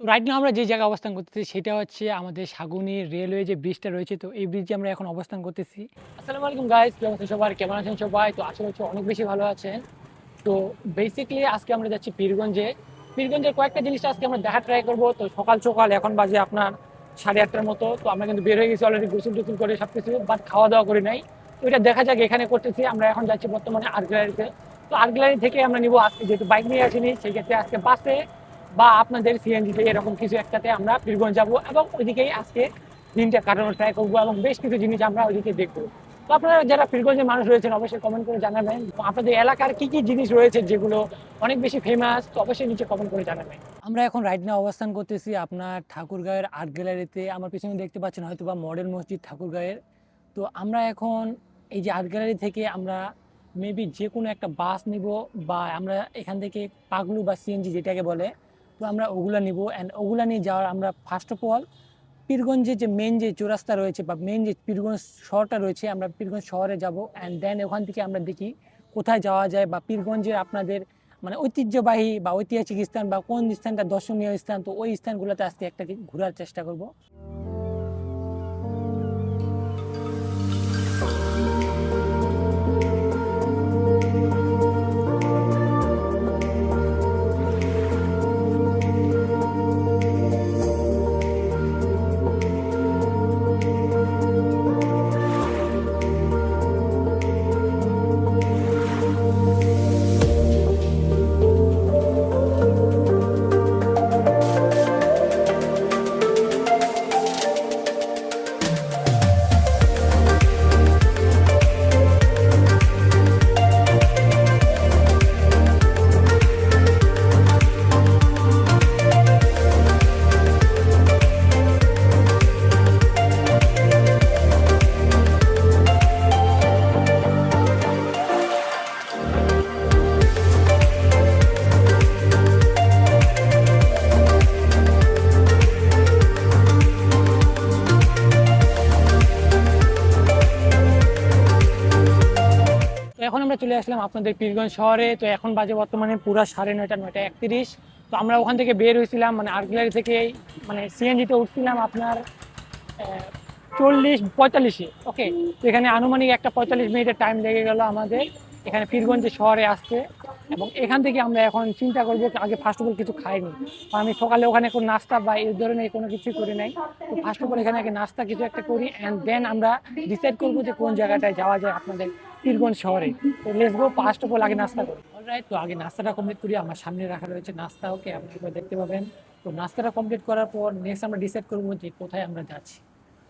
তো right now আমরা যে জায়গায় অবস্থান করতেছি সেটা হচ্ছে আমাদের সাগুনি রেলওয়ে যে ব্রিজটা রয়েছে, তো এই ব্রিজে আমরা এখন অবস্থান করতেছি। আসসালামু আলাইকুম গাইস কেমন আছেন সবাই? কেমন আছেন সবাই? তো আশা করছি অনেক বেশি ভালো আছেন। তো বেসিক্যালি আজকে আমরা যাচ্ছি পীরগঞ্জে। পীরগঞ্জের কয়েকটা জিনিস আজকে আমরা দেখা ট্রাই করব। তো সকাল সকাল এখন বাজে আপনার সাড়ে আটটার মতো, তো আমরা কিন্তু বের হয়ে গেছি অলরেডি গোসল টোসল করে সব কিছু বাট খাওয়া দাওয়া করি নাই। তো এটা দেখা যাক এখানে করতেছি। আমরা এখন যাচ্ছি বর্তমানে আর্ট গ্যালারিতে তো আর্ট গ্যালারি থেকে আমরা নিবো আজকে, যেহেতু বাইক নিয়ে আসিনি, সেই ক্ষেত্রে আজকে বাসে বা আপনাদের সিএনজিতে এরকম কিছু একটাতে আমরা পীরগঞ্জ যাব এবং ওইদিকেই আজকে দিনটা কাটানোর ট্রাই করব এবং বেশ কিছু জিনিস আমরা ওইদিকে দেখব। তো আপনারা যারা পীরগঞ্জের মানুষ রয়েছেন, অবশ্যই কমেন্ট করে জানাবেন। আপনাদের এলাকার কি কি জিনিস রয়েছে যেগুলো অনেক বেশি ফেমাস তো অবশ্যই নিচে কমেন্ট করে জানাবেন। আমরা এখন রাইট নাও অবস্থান করতেছি আপনার ঠাকুরগাঁয়ের আর্ট গ্যালারিতে আমার পিছনে দেখতে পাচ্ছেন হয়তো বা মডেল মসজিদ ঠাকুরগাঁয়ের। তো আমরা এখন এই যে আর্ট গ্যালারি থেকে আমরা মেবি যে কোনো একটা বাস নিব বা আমরা এখান থেকে পাগলু বা সিএনজি যেটাকে বলে তো আমরা ওগুলো নিব অ্যান্ড ওগুলো নিয়ে যাওয়ার আমরা ফার্স্ট অফ অল পীরগঞ্জে যে মেন যে চৌরাস্তা রয়েছে বা মেন যে পীরগঞ্জ শহরটা রয়েছে, আমরা পীরগঞ্জ শহরে যাব অ্যান্ড দেন ওখান থেকে আমরা দেখি কোথায় যাওয়া যায় বা পীরগঞ্জের আপনাদের মানে ঐতিহ্যবাহী বা ঐতিহাসিক স্থান বা কোন স্থানটা দর্শনীয় স্থান, তো ওই স্থানগুলোতে আজকে একটা ঘোরার চেষ্টা করব। আমরা চলে আসলাম আপনাদের পীরগঞ্জ শহরে। তো এখন বাজে বর্তমানে পুরা সাড়ে নয়টা নয়টা একত্রিশ। তো আমরা ওখান থেকে বের হয়েছিলাম মানে আর্ট থেকে মানে সিএনজিতে উঠছিলাম আপনার চল্লিশ, পঁয়তাল্লিশে ওকে তো এখানে আনুমানিক একটা পঁয়তাল্লিশ মিনিটের টাইম লেগে গেল আমাদের। এখানে পীরগঞ্জ শহরে আসতে। এবং এখান থেকে আমরা এখন চিন্তা করব আগে ফার্স্ট অফ অল কিছু খাইনি। আমি সকালে ওখানে কোনো নাস্তা বা এই ধরনের কোনো কিছু করি নাই। তো ফার্স্ট অফ অল এখানে আগে নাস্তা কিছু একটা করি অ্যান্ড দেন আমরা ডিসাইড করব যে কোন জায়গাটায় যাওয়া যায় আপনাদের পীরগঞ্জ শহরে। তো লেটস গো অফ অল আগে নাস্তা করি। অলরাইট তো আগে নাস্তাটা কমপ্লিট করি। আমার সামনে রাখা রয়েছে নাস্তা ওকে আপনি দেখতে পাবেন। তো নাস্তাটা কমপ্লিট করার পর নেক্সট আমরা ডিসাইড করব যে কোথায় আমরা যাচ্ছি।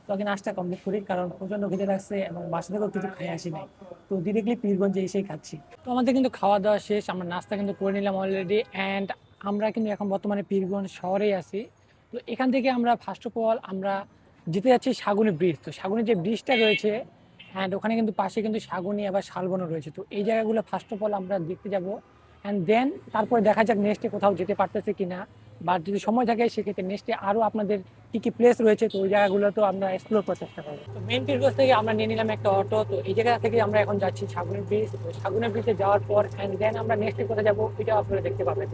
তো আগে নাস্তা কমপ্লিট করি, কারণ প্রচণ্ড খিদে লাগছে এবং বাসা থেকেও কিছু খেয়ে আসি নাই। তো ডিরেক্টলি পীরগঞ্জে এসেই খাচ্ছি। তো আমাদের কিন্তু খাওয়া দাওয়া শেষ, আমরা নাস্তা কিন্তু করে নিলাম অলরেডি অ্যান্ড আমরা কিন্তু এখন বর্তমানে পীরগঞ্জ শহরেই আছি। তো এখান থেকে আমরা ফার্স্ট অফ অল আমরা যেতে যাচ্ছি সাগুনি ব্রিজ তো সাগুনি যে ব্রিজটা রয়েছে অ্যান্ড ওখানে কিন্তু পাশে কিন্তু সাগুনি আবার শালবনও রয়েছে। তো এই জায়গাগুলো ফার্স্ট অফ অল আমরা দেখতে যাব। অ্যান্ড দেন তারপরে দেখা যাক নেক্সটে কোথাও যেতে পারতেছে কিনা। বা যদি সময় থাকে সেক্ষেত্রে নেক্সটে আরও আপনাদের কী কী প্লেস রয়েছে, তো ওই জায়গাগুলো তো আমরা এক্সপ্লোর করার চেষ্টা করব। তো মেন পীরগঞ্জ থেকে আমরা নিয়ে নিলাম একটা অটো তো এই জায়গা থেকে আমরা এখন যাচ্ছি সাগুনি ব্রিজ তো সাগুনি ব্রিজে যাওয়ার পর অ্যান্ড দেন আমরা নেক্সটে কোথায় যাব, এটাও আপনারা দেখতে পাবেন।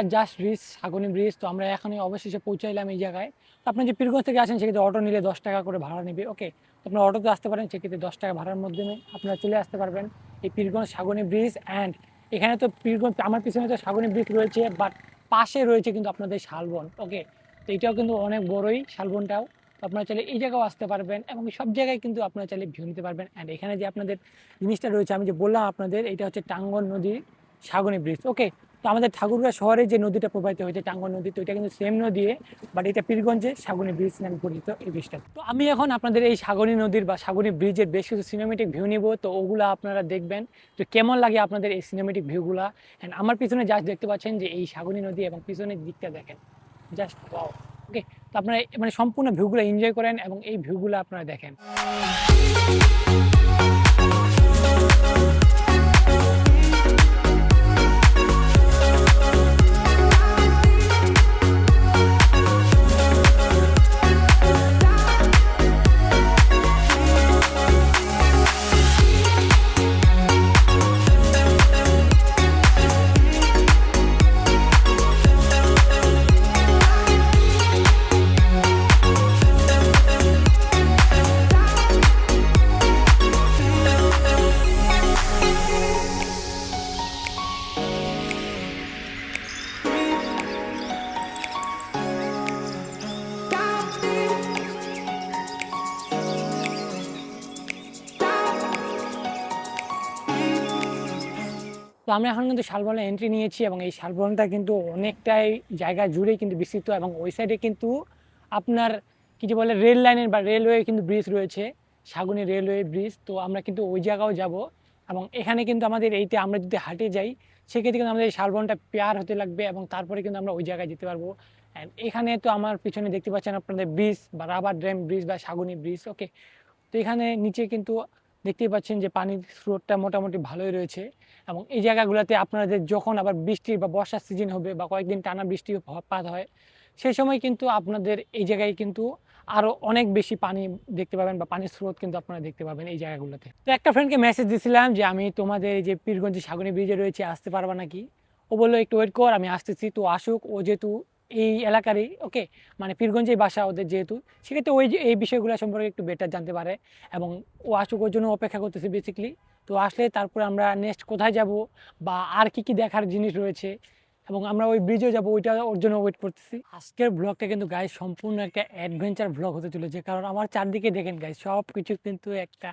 আর জাস্ট ব্রিজ সাগনি ব্রিজ তো আমরা এখনই অবশেষে পৌঁছাইলাম এই জায়গায়। তো আপনি যে পীরগঞ্জ থেকে আসেন, সেক্ষেত্রে অটো নিলে দশ টাকা করে ভাড়া নেবে ওকে তো আপনার অটোতে আসতে পারেন, সেক্ষেত্রে দশ টাকা ভাড়ার মাধ্যমে আপনারা চলে আসতে পারবেন এই পীরগঞ্জ সাগনি ব্রিজ অ্যান্ড এখানে তো পীরগঞ্জ, আমার পিছনে তো সাগনি ব্রিজ রয়েছে বাট পাশে রয়েছে কিন্তু আপনাদের শালবন ওকে তো এটাও কিন্তু অনেক বড়ই শালবনটাও। আপনারা চাইলে এই জায়গাও আসতে পারবেন এবং সব জায়গায় কিন্তু আপনারা চাইলে ভিউ নিতে পারবেন। অ্যান্ড এখানে যে আপনাদের জিনিসটা রয়েছে, আমি যে বললাম আপনাদের, এটা হচ্ছে টাঙ্গন নদী সাগনি ব্রিজ ওকে তো আমাদের ঠাকুরগাঁ শহরে যে নদীটা প্রবাহিত হয়েছে, টাঙ্গন নদী, তো এটা কিন্তু সেম নদী বাট এটা পীরগঞ্জে সাগনি ব্রিজ নামে পরিচিত এই ব্রিজটা তো আমি এখন আপনাদের এই সাগনি নদীর বা সাগনি ব্রিজের বেশ কিছু সিনেমেটিক ভিউ নিব, তো ওগুলো আপনারা দেখবেন, তো কেমন লাগে আপনাদের এই সিনেমেটিক ভিউগুলা অ্যান্ড আমার পিছনে জাস্ট দেখতে পাচ্ছেন যে এই সাগনি নদী এবং পিছনের দিকটা দেখেন জাস্ট ওকে তো আপনারা মানে সম্পূর্ণ ভিউগুলো এনজয় করেন এবং এই ভিউগুলো আপনারা দেখেন। তো আমরা এখন কিন্তু শালবনে এন্ট্রি নিয়েছি এবং এই শালবনটা কিন্তু অনেকটাই জায়গা জুড়ে কিন্তু বিস্তৃত এবং ওই সাইডে কিন্তু আপনার কি যে বলে রেল লাইনের বা রেলওয়ে কিন্তু ব্রিজ রয়েছে সাগুনি রেলওয়ে ব্রিজ তো আমরা কিন্তু ওই জায়গাও যাব এবং এখানে কিন্তু আমাদের এইতে আমরা যদি হাটে যাই, সেক্ষেত্রে কিন্তু আমাদের শালবনটা পেয়ার হতে লাগবে এবং তারপরে কিন্তু আমরা ওই জায়গায় যেতে পারব। অ্যান্ড এখানে তো আমার পিছনে দেখতে পাচ্ছেন আপনাদের ব্রিজ বা রাবার ড্যাম ব্রিজ বা সাগুনি ব্রিজ ওকে তো এখানে নিচে কিন্তু দেখতেই পাচ্ছেন যে পানির স্রোতটা মোটামুটি ভালোই রয়েছে এবং এই জায়গাগুলোতে আপনাদের যখন আবার বৃষ্টির বা বর্ষার সিজন হবে বা কয়েকদিন টানা বৃষ্টি পাত হয়, সেই সময় কিন্তু আপনাদের এই জায়গায় কিন্তু আরও অনেক বেশি পানি দেখতে পাবেন বা পানির স্রোত কিন্তু আপনারা দেখতে পাবেন এই জায়গাগুলোতে। তো একটা ফ্রেন্ডকে মেসেজ দিয়েছিলাম যে, আমি তোমাদের যে পীরগঞ্জ সাগনি ব্রিজে রয়েছে, আসতে পারবা নাকি? ও বলল, একটু ওয়েট কর, আমি আসতেছি, তো আসুক। ও যেহেতু এই এলাকারই ওকে মানে পীরগঞ্জেই বাসা ওদের যেহেতু, সেক্ষেত্রে ওই যে, এই বিষয়গুলো সম্পর্কে একটু বেটার জানতে পারে এবং ও আসুক, ওর জন্য অপেক্ষা করতেছে বেসিকলি তো আসলে তারপরে আমরা নেক্সট কোথায় যাব বা আর কি কি দেখার জিনিস রয়েছে এবং আমরা ওই ব্রিজেও যাব, ওইটা ওর জন্য ওয়েট করতেছি। আজকের ব্লগটা কিন্তু গাইজ সম্পূর্ণ একটা অ্যাডভেঞ্চার ব্লগ হতে চলেছে, কারণ আমার চারদিকে দেখেন গাইজ সব কিছু কিন্তু একটা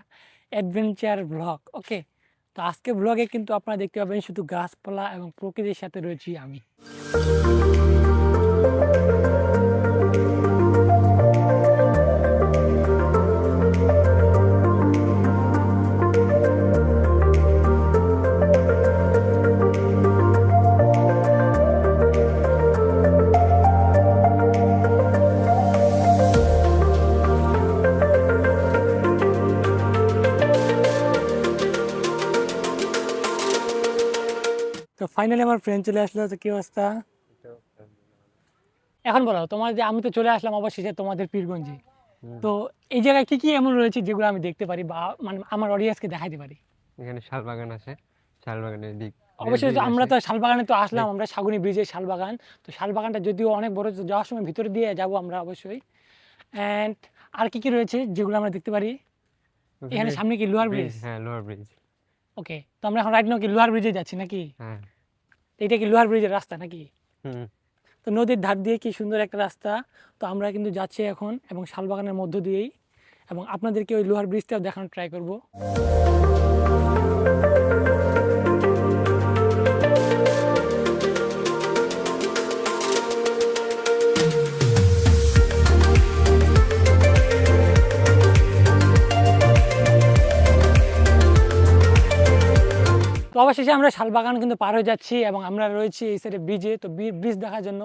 অ্যাডভেঞ্চার ব্লগ ওকে তো আজকের ব্লগে কিন্তু আপনারা দেখতে পাবেন শুধু গাছপালা এবং প্রকৃতির সাথে রয়েছি আমি। তো ফাইনালি আমার ফ্রেন্ড চলে আসলো তো কি অবস্থা? এখন বলো তোমার যে আমি তো চলে আসলাম অবশেষে তোমাদের পীরগঞ্জে। তো এই জায়গায় কি কি এমন রয়েছে যেগুলো আমি দেখতে পারি বা মানে আমার অডিয়েন্সকে দেখাইতে পারি? এখানে শাল বাগান আছে শাল বাগানের দিক। অবশ্যই আমরা তো শালবাগানে তো আসলাম আমরা সাগুনি ব্রিজে শালবাগান। তো শালবাগানটা যদিও অনেক বড় যাওয়ার সময় ভিতরে দিয়ে যাব আমরা অবশ্যই। অ্যান্ড আর কি কি রয়েছে যেগুলো আমরা দেখতে পারি? এখানে সামনে কি লোহার ব্রিজ? হ্যাঁ লোয়ার ব্রিজ। ওকে তো আমরা এখন রাইট নাও কি লোহার ব্রিজে যাচ্ছি নাকি? হ্যাঁ এটা কি লোহার ব্রিজের রাস্তা নাকি? হুম। তো নদীর ধার দিয়ে কি সুন্দর একটা রাস্তা। তো আমরা কিন্তু যাচ্ছি এখন এবং শালবাগানের মধ্য দিয়েই এবং আপনাদেরকে ওই লোহার ব্রিজটাও দেখানোর ট্রাই করব। তো অবশেষে আমরা শালবাগান কিন্তু পার হয়ে যাচ্ছি এবং আমরা রয়েছি এই সাইডে ব্রিজে তো ব্রিজ দেখার জন্য।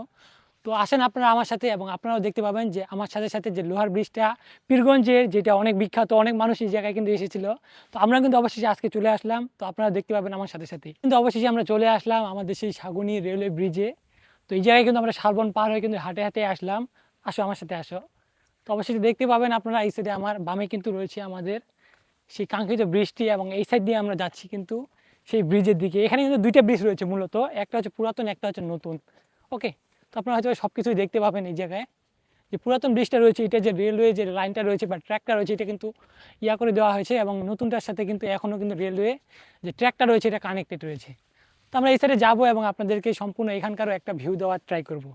তো আসেন আপনারা আমার সাথে এবং আপনারাও দেখতে পাবেন যে আমার সাথে সাথে যে লোহার ব্রিজটা পীরগঞ্জের, যেটা অনেক বিখ্যাত, অনেক মানুষ এই জায়গায় কিন্তু এসেছিল। তো আমরা কিন্তু অবশেষে আজকে চলে আসলাম। তো আপনারা দেখতে পাবেন আমার সাথে সাথে। কিন্তু অবশেষে আমরা চলে আসলাম আমাদের সেই সাগুনি রেলওয়ে ব্রিজে তো এই জায়গায় কিন্তু আমরা শালবন পার হয়ে কিন্তু হাঁটে হাঁটে আসলাম। আসো আমার সাথে আসো। তো অবশেষে দেখতে পাবেন আপনারা এই সাইডে আমার বামে কিন্তু রয়েছে আমাদের সেই কাঙ্ক্ষিত বৃষ্টি এবং এই সাইড দিয়ে আমরা যাচ্ছি কিন্তু। সেই ব্রিজের দিকে। এখানে কিন্তু দুইটা ব্রিজ রয়েছে মূলত। একটা হচ্ছে পুরাতন, একটা হচ্ছে নতুন। ওকে তো আপনারা হয়তো সব কিছুই দেখতে পাবেন এই জায়গায়। যে পুরাতন ব্রিজটা রয়েছে, এটা যে রেলওয়ে যে লাইনটা রয়েছে বা ট্র্যাকটা রয়েছে, এটা কিন্তু ইয়া করে দেওয়া হয়েছে এবং নতুনটার সাথে কিন্তু এখনও কিন্তু রেলওয়ে যে ট্র্যাকটা রয়েছে, এটা কানেক্টেড রয়েছে। তো আমরা এই সাইডে যাব এবং আপনাদেরকে সম্পূর্ণ এখানকারও একটা ভিউ দেওয়ার ট্রাই করব।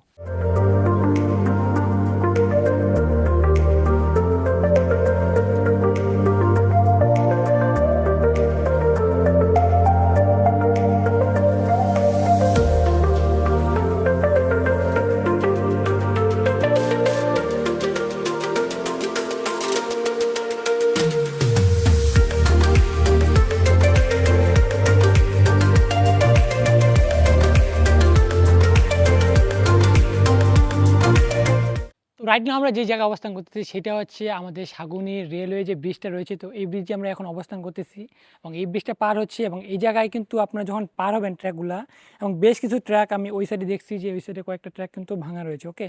রাইট নাও আমরা যে জায়গায় অবস্থান করতেছি, সেটা হচ্ছে আমাদের সাগুনি রেলওয়ে যে ব্রিজটা রয়েছে, তো এই ব্রিজে আমরা এখন অবস্থান করতেছি। এবং এই ব্রিজটা পার হচ্ছে এবং এই জায়গায় কিন্তু আপনারা যখন পার হবেন ট্র্যাকগুলা এবং বেশ কিছু ট্র্যাক আমি ওই সাইডে দেখছি যে, ওই সাইডে কয়েকটা ট্র্যাক কিন্তু ভাঙা রয়েছে ওকে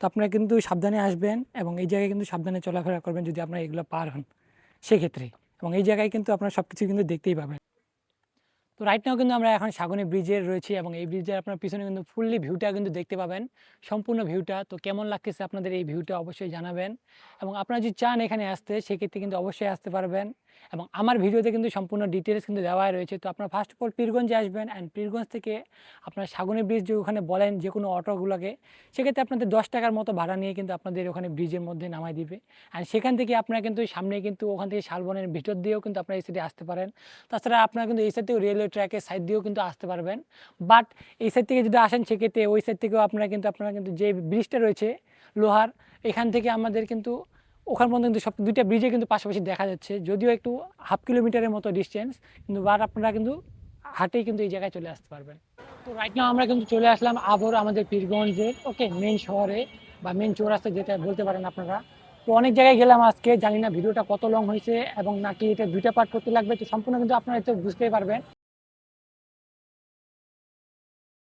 তো আপনারা কিন্তু সাবধানে আসবেন এবং এই জায়গায় কিন্তু সাবধানে চলাফেরা করবেন যদি আপনারা এগুলো পার হন, সেক্ষেত্রে। এবং এই জায়গায় কিন্তু আপনারা সব কিছু কিন্তু দেখতেই পাবেন। তো রাইট নাও কিন্তু আমরা এখন সাগনি ব্রিজের রয়েছি এবং এই ব্রিজের আপনার পিছনে কিন্তু ফুললি ভিউটা কিন্তু দেখতে পাবেন, সম্পূর্ণ ভিউটা তো কেমন লাগতেছে আপনাদের এই ভিউটা অবশ্যই জানাবেন এবং আপনারা যদি চান এখানে আসতে, সেক্ষেত্রে কিন্তু অবশ্যই আসতে পারবেন। এবং আমার ভিডিওতে কিন্তু সম্পূর্ণ ডিটেলস কিন্তু দেওয়া রয়েছে। তো আপনার ফার্স্ট অফ অল পীরগঞ্জে আসবেন অ্যান্ড পীরগঞ্জ থেকে আপনার সাগুনি ব্রিজ যে ওখানে বলেন যে কোনো অটোগুলোকে সেক্ষেত্রে আপনাদের দশ টাকার মতো ভাড়া নিয়ে কিন্তু আপনাদের ওখানে ব্রিজের মধ্যে নামাই দিবে। অ্যান্ড সেখান থেকে আপনারা কিন্তু সামনে কিন্তু ওখান থেকে শালবনের ভিতর দিয়েও কিন্তু আপনারা এই সাইডে আসতে পারেন। তাছাড়া আপনারা কিন্তু এই সাইড থেকে রেলওয়ে ট্র্যাকের সাইড দিয়েও কিন্তু আসতে পারবেন। বাট এই সাইড থেকে যদি আসেন, সেক্ষেত্রে ওই সাইড থেকেও আপনারা কিন্তু আপনারা কিন্তু যে ব্রিজটা রয়েছে, লোহার, এখান থেকে আমাদের কিন্তু ওখান পর্যন্ত কিন্তু সব দুইটা ব্রিজে কিন্তু পাশাপাশি দেখা যাচ্ছে। যদিও একটু হাফ কিলোমিটারের মতো ডিস্টেন্স কিন্তু বাট আপনারা কিন্তু হাটেই কিন্তু এই জায়গায় চলে আসতে পারবেন। তো রাইট নাও আমরা কিন্তু চলে আসলাম আবার আমাদের পীরগঞ্জের ওকে মেন শহরে বা মেন চৌরাস্তা যেটা বলতে পারেন আপনারা। তো অনেক জায়গায় গেলাম আজকে, জানি না ভিডিওটা কত লং হয়েছে এবং নাকি এটা দুইটা পার্ট করতে লাগবে, তো সম্পূর্ণ কিন্তু আপনারা তো বুঝতেই পারবেন।